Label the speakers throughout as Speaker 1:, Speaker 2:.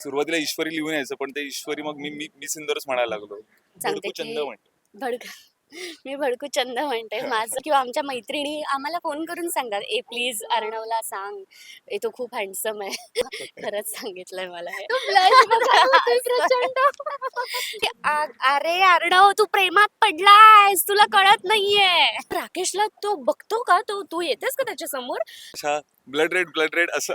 Speaker 1: सुरुवातीला ईश्वरी लिहून यायचं पण ते ईश्वरी मग मी मी मी सिंदरच म्हणायला लागलो.
Speaker 2: सांगते
Speaker 1: भडकू चंद
Speaker 2: की
Speaker 1: म्हणतो.
Speaker 2: भडक मी भडकू चंद म्हणते. माझं किंवा आमच्या मैत्रिणी आम्हाला फोन करून सांगतात ए प्लीज अर्णवला सांग. ए तो खूप हँडसम आहे. खरंच सांगितलंय मला हे. अरे अर्णव तू प्रेमात पडलायस तुला कळत नाहीये. राकेशला तो बघतो का? तो तू येतेस का त्याच्यासमोर?
Speaker 1: अच्छा ब्लड रेड ब्लड रेड असं.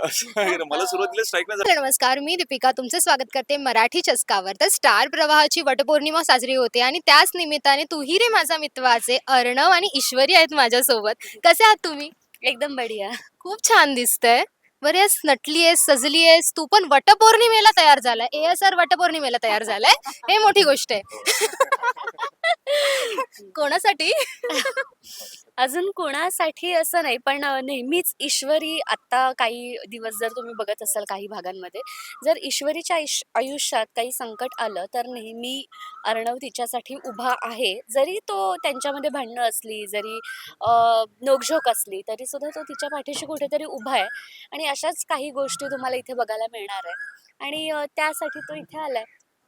Speaker 1: मला सुरुवातीला स्ट्राईक नाही झालं.
Speaker 3: नमस्कार मी दीपिका. तुमचे स्वागत करते मराठी चस्कावर. तर स्टार प्रवाहाची वटपौर्णिमा साजरी होते आणि त्याच निमित्ताने तूही रे माझा मित्वाचे अर्णव आणि ईश्वरी आहेत माझ्यासोबत. कसे आहात तुम्ही?
Speaker 2: एकदम बढिया.
Speaker 3: खूप छान दिसतंय. बरं आहेस नटली आहेस सजली आहेस. तू पण वटपौर्णिमेला तयार झालाय. ए एस आर वटपौर्णिमेला तयार झालाय. हे मोठी गोष्ट आहे. कोणासाठी?
Speaker 2: अजून कोणासाठी असं नाही पण नेहमीच ईश्वरी आता काही दिवस जर तुम्ही बघत असाल काही भागांमध्ये जर ईश्वरीच्या आयुष आयुष्यात काही संकट आलं तर नेहमी अर्णव तिच्यासाठी उभा आहे. जरी तो त्यांच्यामध्ये भांडणं असली जरी अ, नोकझोक असली तरी सुद्धा तो तिच्या पाठीशी कुठेतरी उभा आहे. आणि अशाच काही गोष्टी तुम्हाला इथे बघायला मिळणार आहे. आणि त्यासाठी तो इथे आलाय.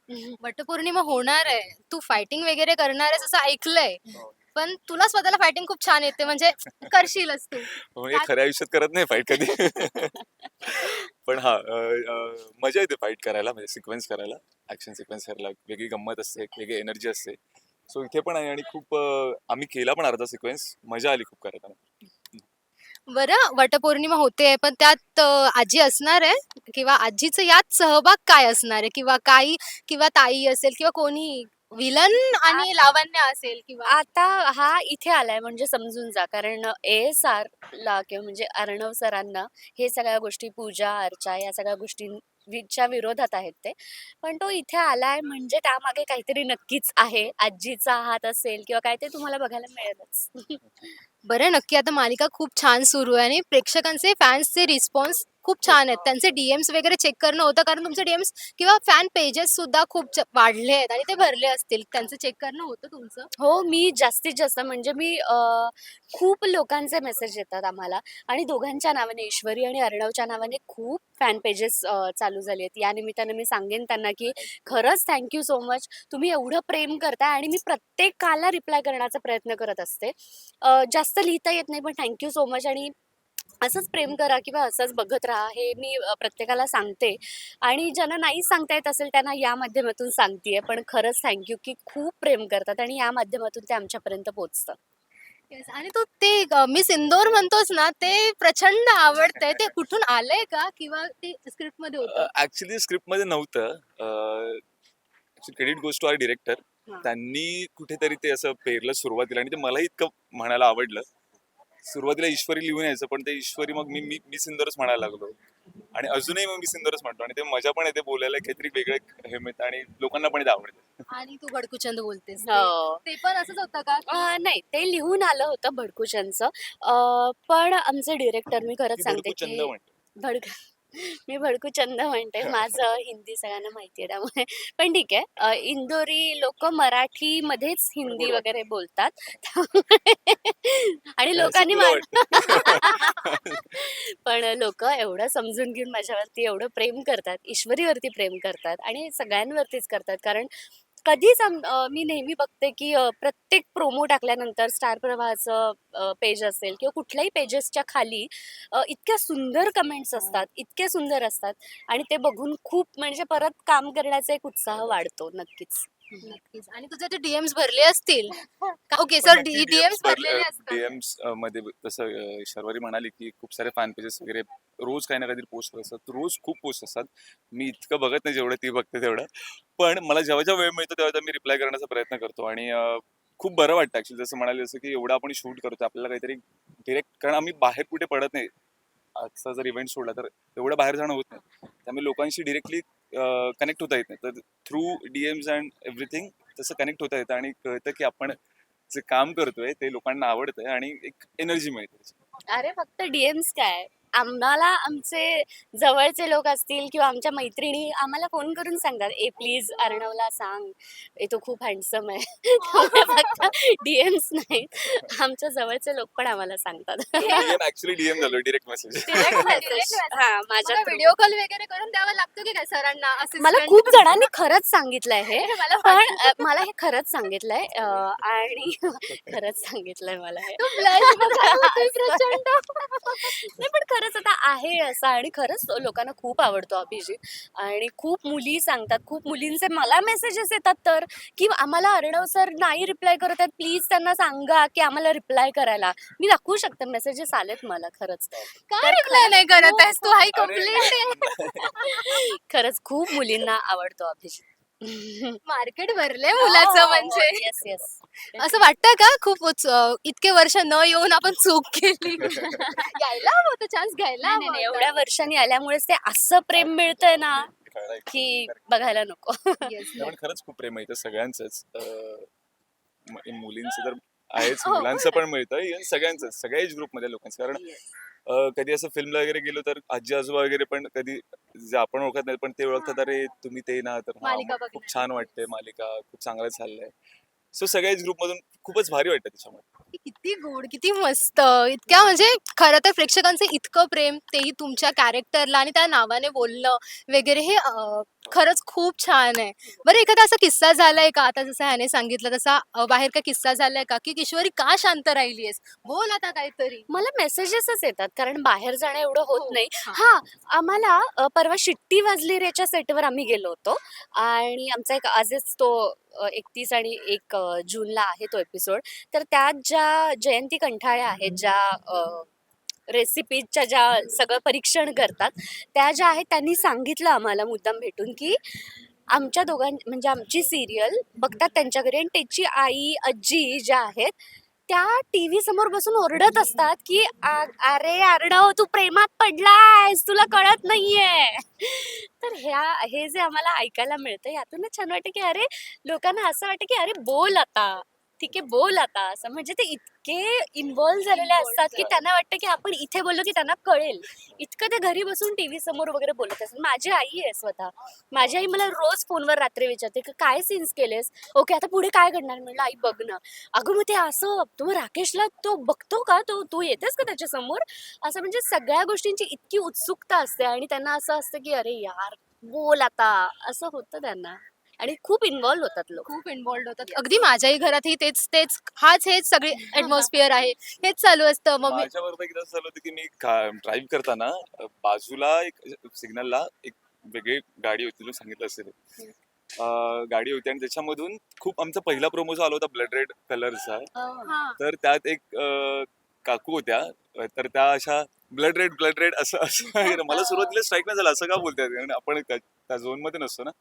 Speaker 3: वटपौर्णिमा होणार आहे. तू फायटिंग वगैरे करणार आहेस असं ऐकलंय.
Speaker 1: हो.
Speaker 3: पण तुला स्वतःला फायटिंग खूप छान येते म्हणजे करशीलच तू.
Speaker 1: म्हणजे खऱ्या आयुष्यात करत नाही फाईट कधी. पण हा मजा येते फाईट करायला म्हणजे सिक्वेन्स करायला. ऍक्शन सिक्वेन्स करायला वेगळी गंमत असते वेगळी एनर्जी असते. सो इथे पण आहे आणि खूप आम्ही केला पण अर्धा सिक्वेन्स मजा आली खूप करताना
Speaker 3: बरं वटपौर्णिमा होते पण त्यात आजी असणार आहे? किंवा आजीचं यात सहभाग काय असणार आहे? किंवा काही किंवा ताई असेल किंवा कोणी विलन आणि लावण्य असेल किंवा
Speaker 2: आता हा इथे आलाय म्हणजे समजून जा. कारण ए एस आर ला किंवा म्हणजे अर्णव सरांना हे सगळ्या गोष्टी पूजा अर्चा या सगळ्या गोष्टींच्या विरोधात आहेत ते. पण तो इथे आलाय म्हणजे त्यामागे काहीतरी नक्कीच आहे. आजीचा हात असेल किंवा काय ते तुम्हाला बघायला मिळेलच.
Speaker 3: बरं नक्की. आता मालिका खूप छान सुरू आहे आणि प्रेक्षकांचे फॅन्सचे रिस्पॉन्स खूप छान आहेत. त्यांचे डीएम्स वगैरे चेक करणं होतं. कारण तुमचे डीएम्स किंवा फॅन पेजेस सुद्धा खूप च- वाढले आहेत आणि ते भरले असतील. त्यांचं चेक करणं होतं तुमचं?
Speaker 2: हो मी जास्तीत जास्त म्हणजे मी खूप लोकांचे मेसेज येतात आम्हाला. आणि दोघांच्या नावाने ईश्वरी आणि अर्णवच्या नावाने खूप फॅन पेजेस चालू झाली आहेत. या निमित्ताने मी सांगेन त्यांना की खरंच थँक्यू सो मच तुम्ही एवढं प्रेम करताय आणि मी प्रत्येकाला रिप्लाय करण्याचा प्रयत्न करत असते. जास्त लिहिता येत नाही पण थँक्यू सो मच आणि असंच प्रेम करा किंवा असंच बघत राहा हे मी प्रत्येकाला सांगते. आणि ज्यांना नाही सांगता येत असेल त्यांना या माध्यमातून सांगतेय. पण खरंच थँक्यू की खूप प्रेम करतात आणि या माध्यमातून ते आमच्यापर्यंत पोहोचतं.
Speaker 3: Yes, आणि तू ते मिस इंदोर म्हणतोस ना ते प्रचंड आवडतंय. ते कुठून आलंय का? किंवा ते स्क्रिप्टमध्ये होतं?
Speaker 1: ऍक्च्युली स्क्रिप्टमध्ये नव्हतं क्रेडिट गोष्ट आर डिरेक्टर. त्यांनी कुठेतरी ते असं पेरलं सुरुवातीला आणि ते मलाही इतकं म्हणायला आवडलं. सुरुवातीला ईश्वरी लिहून यायचं पण ते ईश्वरी मग मी मी सिंदरच म्हणायला लागलो. आणि अजूनही मग मी सिंदरच म्हणतो आणि ते मजा पण येते बोलायला काहीतरी वेगळं हे मिळतं आणि लोकांना पण ते आवडतं.
Speaker 3: आणि तू भडकुचंद बोलतेस ते.
Speaker 2: हो.
Speaker 3: ते पण असंच होतं का?
Speaker 2: अ, नाही ते लिहून आलं होतं भडकुचनचं अ, पण आमचे डिरेक्टर मी खरंच सांगते की
Speaker 1: म्हणतो.
Speaker 2: भडक मी भडकू चंद म्हणते. माझं हिंदी सगळ्यांना माहिती आहे त्यामुळे. पण ठीक आहे. इंदोरी लोक मराठीमध्येच हिंदी. वगैरे बोलतात. त्यामुळे आणि लोकांनी पण लोक एवढं समजून घेऊन माझ्यावरती एवढं प्रेम करतात. ईश्वरीवरती प्रेम करतात आणि सगळ्यांवरतीच करतात. कारण कधीच मी नेहमी बघते की प्रत्येक प्रोमो टाकल्यानंतर स्टार प्रवाहाचं पेज असेल किंवा कुठल्याही पेजेसच्या खाली इतक्या सुंदर कमेंट्स असतात इतके सुंदर असतात आणि ते बघून खूप म्हणजे परत काम करण्याचा एक उत्साह वाढतो नक्कीच.
Speaker 3: नक्कीच. आणि तुझे ते डीएम्स भरले असतील ओके सर डीएम्स भरलेले असतात.
Speaker 1: डीएम्समध्ये तसं शर्वरी म्हणाली की खूप सारे फॅन पेजेस वगैरे रोज काही ना काहीतरी पोस्ट असतात. रोज खूप पोस्ट असतात. मी इतकं बघत नाही जेवढं ती बघते तेवढं. पण मला जेव्हा जेव्हा वेळ मिळतो तेव्हा मी रिप्लाय करण्याचा प्रयत्न करतो. आणि खूप बरं वाटतं ऍक्च्युली जसं म्हणाले जसं की एवढं आपण शूट करतो आपल्याला काहीतरी डिरेक्ट कारण आम्ही बाहेर कुठे पडत नाही. आजचा जर इव्हेंट सोडला तर एवढं बाहेर जाणं होत नाही. त्यामुळे लोकांशी डिरेक्टली कनेक्ट होता येत नाही. तर थ्रू डीएम्स अँड एव्हरीथिंग तसं कनेक्ट होता येतं आणि कळतं की आपण जे काम करतोय ते लोकांना आवडतंय आणि एक एनर्जी मिळते
Speaker 2: अरे फक्त डीएम्स काय? आम्हाला आमचे जवळचे लोक असतील किंवा आमच्या मैत्रिणी आम्हाला फोन करून सांगतात ए प्लीज अर्णवला सांग. ए तो खूप हँडसम आहे. त्यामुळे फक्त डीएम्स नाहीत. आमच्या जवळचे लोक पण आम्हाला सांगतात.
Speaker 1: डीएम ऍक्च्युली डीएम झालो डिरेक्ट मेसेज.
Speaker 2: हा माझ्या.
Speaker 3: व्हिडिओ कॉल वगैरे करून द्यावा लागतो की काय सरांना
Speaker 2: मला
Speaker 3: assistant?
Speaker 2: खूप जणांनी खरंच सांगितलंय हे.
Speaker 3: मला
Speaker 2: पण मला हे खरंच सांगितलंय. अ, आणि खरंच सांगितलंय मला हे. नाही पण खरंच आता आहे असं आणि खरंच लोकांना खूप आवडतो अभिजित. आणि खूप मुली सांगतात खूप मुलींचे मला मेसेजेस येतात तर की आम्हाला अर्णव सर नाही रिप्लाय करत आहेत प्लीज त्यांना सांगा की आम्हाला रिप्लाय करायला. मी दाखवू शकते मेसेजेस आलेत मला खरंच.
Speaker 3: का
Speaker 2: तर
Speaker 3: रिप्लाय नाही करत आहेस तू? हाय. कंप्लेंट
Speaker 2: खरंच खूप मुलींना आवडतो अभिजित.
Speaker 3: मार्केट भरलंय मुलाचं म्हणजे.
Speaker 2: येस येस
Speaker 3: असं वाटतं का खूप इतके वर्ष न येऊन आपण चूक केली? यायला हवं होतं चान्स घ्यायला
Speaker 2: नाही,
Speaker 3: हवं
Speaker 2: नाही,
Speaker 3: होतं.
Speaker 2: एवढ्या वर्षांनी आल्यामुळेच ते असं प्रेम मिळतंय ना की बघायला नको.
Speaker 3: Yes,
Speaker 1: पण खरंच खूप प्रेम आहे इथं सगळ्यांचंच. अं, म- मुलींचं तर आहेच
Speaker 3: हो.
Speaker 1: मुलांचं पण मिळतं इव्हन सगळ्यांचं सगळ्या एज ग्रुपमध्ये लोकांचं. कारण कधी असं फिल्मला वगैरे गेलो तर आजी आजोबा वगैरे पण कधी जे आपण ओळखत नाही पण ते ओळखतात अरे तुम्ही ते ना तर हा,
Speaker 3: मालिका
Speaker 1: खूप. छान वाटते मालिका खूप चांगलं चाललंय. सो सगळ्या एज ग्रुप मधून खूपच भारी वाटतं त्याच्यामुळे
Speaker 3: किती गोड किती मस्त. इतक्या म्हणजे खरं तर प्रेक्षकांचं इतकं प्रेम तेही तुमच्या कॅरेक्टरला आणि त्या नावाने बोलणं वगैरे हे अं, खरंच खूप छान आहे. बरं एखादा असा किस्सा झालाय का? आता जसं ह्याने सांगितलं तसा अं, बाहेर का किस्सा झालाय का? की किशोरी का शांत राहिलीयस बोल आता काहीतरी.
Speaker 2: मला मेसेजेसच येतात कारण बाहेर जाणं एवढं होत
Speaker 3: हो,
Speaker 2: नाही.
Speaker 3: हा.
Speaker 2: हा आम्हाला अ, परवा शिट्टी वाजली रेच्या सेटवर आम्ही गेलो होतो. आणि आमचा एक आजच तो एकतीस आणि एक अ, जूनला आहे तो एपिसोड तर त्यात ज्या जयंती कंठाळे आहेत ज्या रेसिपीजच्या ज्या सगळं परीक्षण करतात त्या ज्या आहेत त्यांनी सांगितलं आम्हाला मुद्दाम भेटून की आमच्या दोघां म्हणजे आमची सिरियल बघतात त्यांच्या घरी आणि त्याची आई आजी ज्या आहेत त्या टी व्ही समोर बसून ओरडत असतात की अरे अर्णव हो, तू प्रेमात पडलायस तुला कळत नाहीये. तर ह्या हे जे आम्हाला ऐकायला मिळतं यातूनच छान वाटतं की अरे लोकांना असं वाटतं की अरे बोल आता. ठीक आहे बोल आता असं. म्हणजे ते इतके इन्व्हॉल्व झालेले असतात की त्यांना वाटतं की आपण इथे बोललो की त्यांना कळेल. इतकं ते घरी बसून टीव्ही समोर वगैरे बोलत असतात. माझी आई आहे स्वतः. माझी आई मला रोज फोनवर रात्री विचारते की काय सीन्स केलेस? ओके आता पुढे काय घडणार? म्हणलं आई बघ ना. अगं मग ते असं तो राकेशला तो बघतो का? तो तू येतेस का त्याच्यासमोर? असं म्हणजे सगळ्या गोष्टींची इतकी उत्सुकता असते आणि त्यांना असं असतं की अरे यार बोल आता. असं होतं त्यांना. आणि खूप इन्व्हॉल्व होतात लोक.
Speaker 3: खूप इन्व्हॉल्ड होतात. अगदी माझ्याही घरातही तेच तेच हाच हेच सगळी ऍटमॉस्फिअर आहे. हेच चालू असतं.
Speaker 1: माझ्या बरोबर एकदा असं झालं होतं की मी ड्राईव्ह करताना बाजूला एक सिग्नलला एक वेगळी गाडी होती तुला सांगितलं असेल. अ, गाडी होती आणि त्याच्यामधून खूप आमचा पहिला प्रोमो जो आला होता ब्लड रेड कलरचा
Speaker 3: हा.
Speaker 1: तर त्यात एक अ, काकू होत्या. तर त्या अशा ब्लड रेड ब्लड रेड असं असं मला सुरुवातीला स्ट्राईक नाही झालं असं का बोलताय कारण आपण त्या- त्या झोनमध्ये नसतो ना.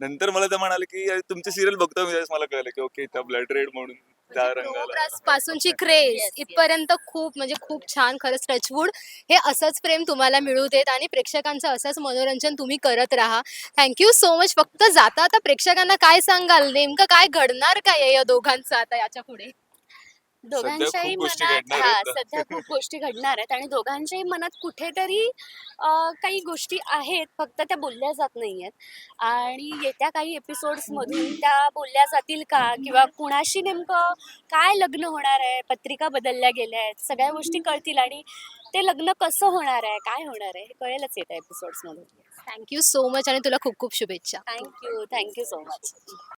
Speaker 1: नंतर मला ते म्हणाले की "अरे, तुमचे सिरियल बघतो मी. त्यावेळेस मला कळलं की ओके त्या ब्लड रेड म्हणून त्या रंगाला.
Speaker 3: प्रोग्रास पासूनची क्रेज. इथपर्यंत खूप म्हणजे खूप छान खरंच टचवूड हे असंच प्रेम तुम्हाला मिळू देत आणि प्रेक्षकांचं असंच मनोरंजन तुम्ही करत राहा. थँक्यू सो मच फक्त जाता आता प्रेक्षकांना काय सांगाल? नेमकं काय घडणार काय आहे या दोघांचं आता याच्यापुढे?
Speaker 2: दोघांच्याही
Speaker 1: गोष्टी
Speaker 2: मनात
Speaker 1: घडणार
Speaker 2: हा
Speaker 1: आहेत.
Speaker 2: सध्या खूप गोष्टी घडणार आहेत आणि दोघांच्याही मनात कुठेतरी अं, काही गोष्टी आहेत फक्त त्या बोलल्या जात नाहीयेत. आणि येत्या काही एपिसोड्स मधून त्या बोलल्या जातील का? किंवा कुणाशी नेमकं काय लग्न होणार आहे? पत्रिका बदलल्या गेल्या आहेत सगळ्या गोष्टी कळतील आणि ते लग्न कसं होणार आहे? काय होणार आहे? हे कळेलच येत्या एपिसोड्स मधून.
Speaker 3: थँक्यू सो मच आणि तुला खूप खूप शुभेच्छा.
Speaker 2: Thank you thank you so much